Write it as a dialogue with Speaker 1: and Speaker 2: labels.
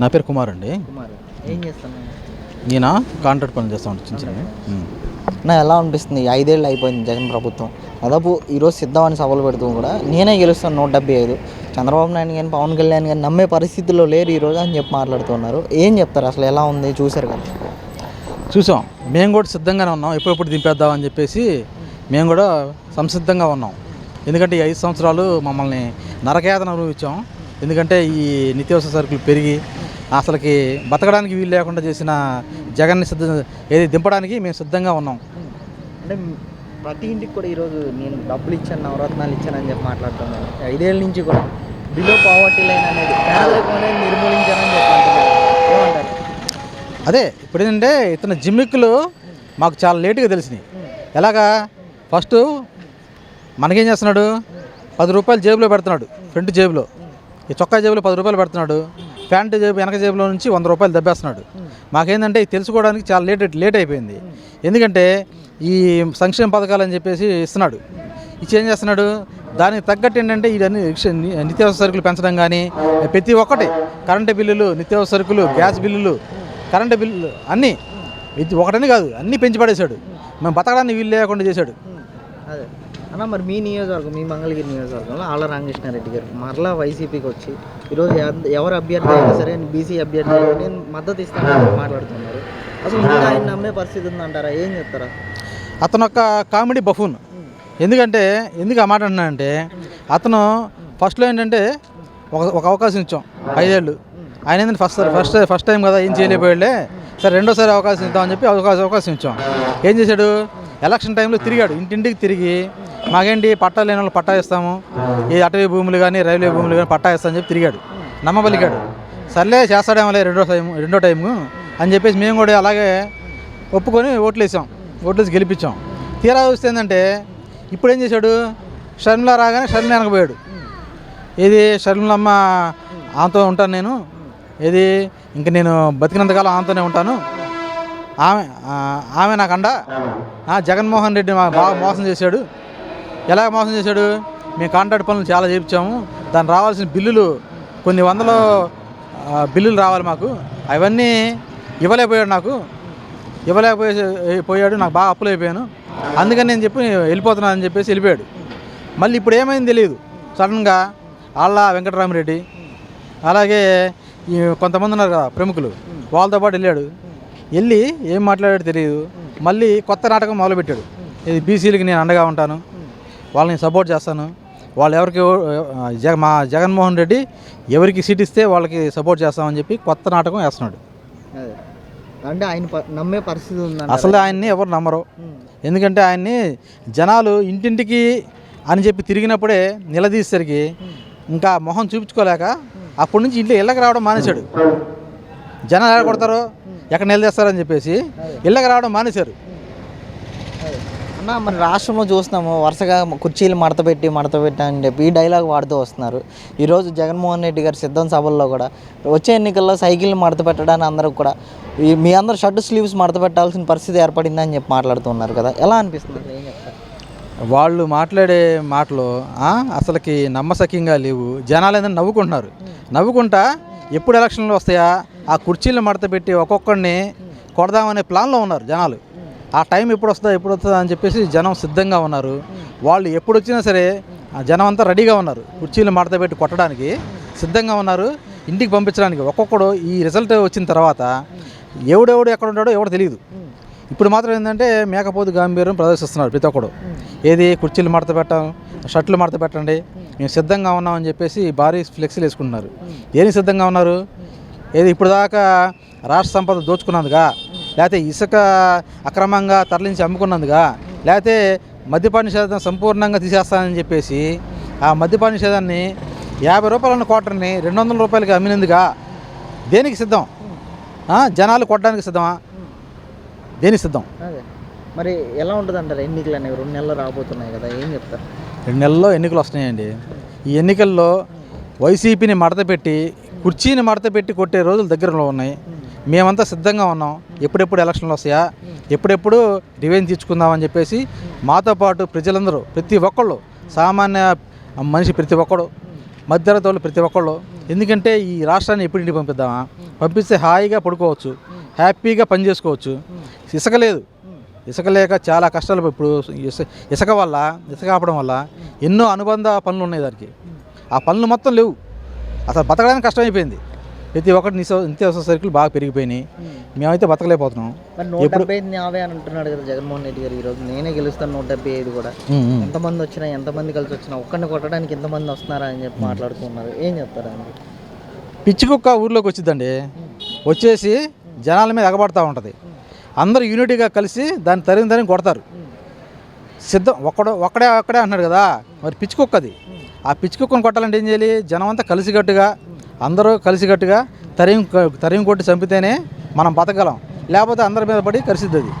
Speaker 1: నా పేరు కుమార్ అండి.
Speaker 2: కుమార్ ఏం చేస్తున్నాను
Speaker 1: నేను? కాంట్రాక్ట్ పనులు చేస్తూ ఉంటాను చిన్న చిన్నవి.
Speaker 2: నా ఎలా అనిపిస్తుంది? ఐదేళ్ళు అయిపోయింది జగన్ ప్రభుత్వం. దాదాపు ఈరోజు సిద్ధమని సభలు పెడుతూ కూడా నేనే గెలుస్తాను నూట డెబ్బై ఐదు. చంద్రబాబు నాయుడు కానీ పవన్ కళ్యాణ్ కానీ నమ్మే పరిస్థితుల్లో లేరు ఈరోజు అని చెప్పి మాట్లాడుతున్నారు. ఏం చెప్తారు? అసలు ఎలా ఉంది? చూశారు కదా.
Speaker 1: చూసాం. మేము కూడా సిద్ధంగానే ఉన్నాం. ఎప్పుడెప్పుడు దింపేద్దామని చెప్పేసి మేము కూడా సంసిద్ధంగా ఉన్నాం. ఎందుకంటే ఈ ఐదు సంవత్సరాలు మమ్మల్ని నరకేతన అనుభవించాం. ఎందుకంటే ఈ నిత్యావసర సరుకులు పెరిగి అసలుకి బతకడానికి వీలు లేకుండా చేసిన జగన్ని సిద్ధ ఏది దింపడానికి మేము సిద్ధంగా ఉన్నాం.
Speaker 2: అంటే ప్రతి ఇంటికి కూడా ఈరోజు నేను డబ్బులు ఇచ్చాను నవరత్నాలు ఇచ్చాను అని చెప్పి మాట్లాడుతున్నాను. ఐదేళ్ళ నుంచి కూడా బిలో పావర్టీ లైన్ అనేది పేదరికం అనేది నిర్మూలించానని చెప్పి
Speaker 1: అదే ఇప్పుడు ఏంటంటే ఇతని జిమ్మిక్కులు మాకు చాలా లేటుగా తెలిసినాయి. ఎలాగా? ఫస్ట్ మనకేం చేస్తున్నాడు? పది రూపాయలు జేబులో పెడుతున్నాడు ఫ్రంట్ జేబులో. ఈ చొక్కా జేబులో పది రూపాయలు పెడుతున్నాడు. ప్యాంటు జేబు వెనక జేబులో నుంచి వంద రూపాయలు దబ్బేస్తున్నాడు. మాకేందంటే తెలుసుకోవడానికి చాలా లేట్ లేట్ అయిపోయింది. ఎందుకంటే ఈ సంక్షేమ పథకాలు అని చెప్పేసి ఇస్తున్నాడు. ఇచ్చి ఏం చేస్తున్నాడు? దానికి తగ్గట్టు ఏంటంటే ఇవన్నీ నిత్యావసర సరుకులు పెంచడం కానీ ప్రతి ఒక్కటి కరెంటు బిల్లులు నిత్యావసర సరుకులు గ్యాస్ బిల్లులు కరెంటు బిల్లులు అన్నీ ఒకటని కాదు అన్నీ పెంచి పడేశాడు. మేము బతకడానికి వీలు లేకుండా చేశాడు.
Speaker 2: అన్న మరి మీ నియోజకవర్గం మీ మంగళగిరి నియోజకవర్గంలో ఆళ్ళ రామకృష్ణారెడ్డి గారు మరలా వైసీపీకి వచ్చి ఈరోజు ఎవ- ఎవరు అభ్యర్థి అయినా సరే బీసీ అభ్యర్థి నేను మద్దతు ఇస్తానని మాట్లాడుతున్నారు. అసలు ఆయన నమ్మే పరిస్థితి ఉందంటారా? ఏం చెప్తారా?
Speaker 1: అతను ఒక కామెడీ బఫూన్. ఎందుకంటే ఎందుకు ఆ మాట అంటున్నానంటే అతను ఫస్ట్లో ఏంటంటే ఒక ఒక అవకాశం ఇచ్చాం ఐదేళ్ళు. ఆయన ఏంటంటే ఫస్ట్ ఫస్ట్ ఫస్ట్ టైం కదా ఏం చేయలేకపోయాడులే. సరే రెండోసారి అవకాశం ఇద్దామని చెప్పి అవకాశం అవకాశం ఇచ్చాం. ఏం చేశాడు? ఎలక్షన్ టైంలో తిరిగాడు. ఇంటింటికి తిరిగి మాకేంటి పట్టా లేని వాళ్ళు పట్టా ఇస్తాము ఈ అటవీ భూములు కానీ రైల్వే భూములు కానీ పట్టా ఇస్తామని చెప్పి తిరిగాడు. నమ్మబలికాడు సర్లే చేస్తాడేమోలే రెండో టైం రెండో టైము అని చెప్పేసి మేము కూడా అలాగే ఒప్పుకొని ఓట్లు వేసాం ఓట్లు వేసి గెలిపించాం. తీరా చూస్తే ఏంటంటే ఇప్పుడు ఏం చేశాడు? షర్మిల రాగానే షర్మిల వెనకపోయాడు ఇది షర్మిలమ్మ ఆమెతో ఉంటాను నేను. ఇది ఇంక నేను బతికినంతకాలం ఆమెతోనే ఉంటాను. ఆమె ఆమె నాకండ జగన్మోహన్ రెడ్డి బాగా మోసం చేశాడు. ఎలా మోసం చేశాడు? మేము కాంట్రాక్ట్ పనులు చాలా చేయించాము. దాని రావాల్సిన బిల్లులు కొన్ని వందల బిల్లులు రావాలి మాకు. అవన్నీ ఇవ్వలేకపోయాడు నాకు. ఇవ్వలేకపోయే పోయాడు నాకు బాగా అప్పులు అయిపోయాను. అందుకని నేను చెప్పి వెళ్ళిపోతున్నాను అని చెప్పేసి వెళ్ళిపోయాడు. మళ్ళీ ఇప్పుడు ఏమైంది తెలియదు. సడన్గా ఆళ్ళ వెంకటరామరెడ్డి అలాగే ఈ కొంతమంది ఉన్నారు కదా ప్రముఖులు వాళ్ళతో పాటు వెళ్ళాడు. వెళ్ళి ఏం మాట్లాడాడో తెలియదు. మళ్ళీ కొత్త నాటకం మొదలుపెట్టాడు. ఇది బీసీలకి నేను అండగా ఉంటాను. వాళ్ళని సపోర్ట్ చేస్తాను. వాళ్ళు ఎవరికి జగ మా జగన్మోహన్ రెడ్డి ఎవరికి సీట్ ఇస్తే వాళ్ళకి సపోర్ట్ చేస్తామని చెప్పి కొత్త నాటకం వేస్తున్నాడు.
Speaker 2: అంటే ఆయన నమ్మే పరిస్థితి ఉందంట
Speaker 1: అసలు ఆయన్ని ఎవరు నమ్మరు. ఎందుకంటే ఆయన్ని జనాలు ఇంటింటికి అని చెప్పి తిరిగినప్పుడే నిలదీసేసరికి ఇంకా మొహం చూపించుకోలేక అప్పటి నుంచి ఇంట్లో ఇళ్ళకి రావడం మానేశాడు. జనాలు ఎక్కడ కొడతారు ఎక్కడ నిలదీస్తారని చెప్పేసి ఇళ్ళకి రావడం మానేశారు.
Speaker 2: అన్న మన రాష్ట్రంలో చూస్తున్నాము వరుసగా కుర్చీలు మడత పెట్టి మడత పెట్టి అని చెప్పి ఈ డైలాగ్ వాడుతూ వస్తున్నారు. ఈరోజు జగన్మోహన్ రెడ్డి గారి సిద్ధం సభల్లో కూడా వచ్చే ఎన్నికల్లో సైకిల్ మడత పెట్టడానికి అందరూ కూడా మీ అందరు షర్ట్ స్లీవ్స్ మడత పెట్టాల్సిన పరిస్థితి ఏర్పడిందని చెప్పి మాట్లాడుతున్నారు కదా. ఎలా అనిపిస్తుంది?
Speaker 1: వాళ్ళు మాట్లాడే మాటలు అసలుకి నమ్మసక్యంగా లేవు. జనాలు ఏదైనా నవ్వుకుంటున్నారు. నవ్వుకుంటా ఎప్పుడు ఎలక్షన్లు వస్తాయా? ఆ కుర్చీలు మడత పెట్టి ఒక్కొక్కడిని కొడదామనే ప్లాన్లో ఉన్నారు జనాలు. ఆ టైం ఎప్పుడు వస్తుందా ఎప్పుడు వస్తుందా అని చెప్పేసి జనం సిద్ధంగా ఉన్నారు. వాళ్ళు ఎప్పుడు వచ్చినా సరే జనం అంతా రెడీగా ఉన్నారు. కుర్చీలు మడత పెట్టి కొట్టడానికి సిద్ధంగా ఉన్నారు. ఇంటికి పంపించడానికి ఒక్కొక్కడు ఈ రిజల్ట్ వచ్చిన తర్వాత ఎవడెవడు ఎక్కడ ఉంటాడో ఎవడో తెలియదు. ఇప్పుడు మాత్రం ఏంటంటే మేకపోతు గాంభీర్యం ప్రదర్శిస్తున్నారు ప్రతి ఒక్కడు. ఏది కుర్చీలు మడత పెట్టాం షర్ట్లు మడత పెట్టండి మేము సిద్ధంగా ఉన్నామని చెప్పేసి భారీ ఫ్లెక్సీలు వేసుకుంటున్నారు. దేనికి సిద్ధంగా ఉన్నారు? ఏది ఇప్పుడు దాకా రాష్ట్ర సంపద దోచుకున్నందుగా? లేకపోతే ఇసుక అక్రమంగా తరలించి అమ్ముకున్నందుగా లేకపోతే మద్యపాన నిషేధం సంపూర్ణంగా తీసేస్తానని చెప్పేసి ఆ మద్యపాన నిషేధాన్ని యాభై రూపాయల క్వార్టర్ని రెండు వందల రూపాయలకి అమ్మినందుగా దేనికి సిద్ధం? జనాలు కొట్టడానికి సిద్ధమా? దేనికి సిద్ధం?
Speaker 2: మరి ఎలా ఉంటుంది అంటారు ఎన్నికలు అనేవి రెండు నెలలు రాబోతున్నాయి కదా ఏం చెప్తారు?
Speaker 1: రెండు నెలల్లో ఎన్నికలు వస్తున్నాయండి. ఈ ఎన్నికల్లో వైసీపీని మడత పెట్టి కుర్చీని మడత పెట్టి కొట్టే రోజులు దగ్గరలో ఉన్నాయి. మేమంతా సిద్ధంగా ఉన్నాం. ఎప్పుడెప్పుడు ఎలక్షన్లు వస్తాయా? ఎప్పుడెప్పుడు రివెంజ్ తీర్చుకుందామని చెప్పేసి మాతో పాటు ప్రజలందరూ ప్రతి ఒక్కళ్ళు సామాన్య మనిషి ప్రతి ఒక్కడు మధ్యతరగతి వాళ్ళు ప్రతి ఒక్కళ్ళు ఎందుకంటే ఈ రాష్ట్రాన్ని ఎప్పుడు ఇంటికి పంపిద్దామా? పంపిస్తే హాయిగా పడుకోవచ్చు హ్యాపీగా పని చేసుకోవచ్చు ఇసుక లేదు. ఇసుక లేక చాలా కష్టాలు ఇప్పుడు ఇసుక వల్ల ఇసుక ఆపడం వల్ల ఎన్నో అనుబంధ పనులు ఉన్నాయి దానికి. ఆ పనులు మొత్తం లేవు. అసలు బతకడానికి కష్టమైపోయింది. ప్రతి ఒక్కటి నిత్య నిత్యావసర సరుకులు బాగా పెరిగిపోయినాయి. మేమైతే బతకలేకపోతున్నాం.
Speaker 2: నూట డెబ్బై ఐదు నావే అని అంటున్నాడు కదా జగన్మోహన్ రెడ్డి గారు ఈరోజు. నేనే గెలుస్తాను నూట డెబ్బై ఐదు కూడా.
Speaker 1: ఉమ్, ఉమ్.
Speaker 2: ఎంతమంది వచ్చినా ఎంతమంది కలిసి వచ్చినా ఒక్కడిని కొట్టడానికి ఎంతమంది వస్తున్నారా అని చెప్పి మాట్లాడుతున్నారు ఏం చెప్తారా అండి
Speaker 1: పిచ్చి కుక్క ఊర్లోకి వచ్చిందండి. వచ్చేసి జనాల మీద ఎగబడతా ఉంటుంది. అందరూ యూనిటీగా కలిసి దాన్ని తరిగి తరిగి కొడతారు. సిద్ధం ఒక్కడు ఒక్కడే ఒక్కడే అంటున్నాడు కదా. మరి పిచ్చి కుక్క అది ఆ పిచ్చి కుక్కను కొట్టాలంటే ఏం చేయాలి? జనం అంతా కలిసికట్టుగా అందరూ కలిసికట్టుగా తరిగి తరిగి కొట్టి చంపితేనే మనం బతకగలం. లేకపోతే అందరి మీద పడి కలిసిద్ది అది.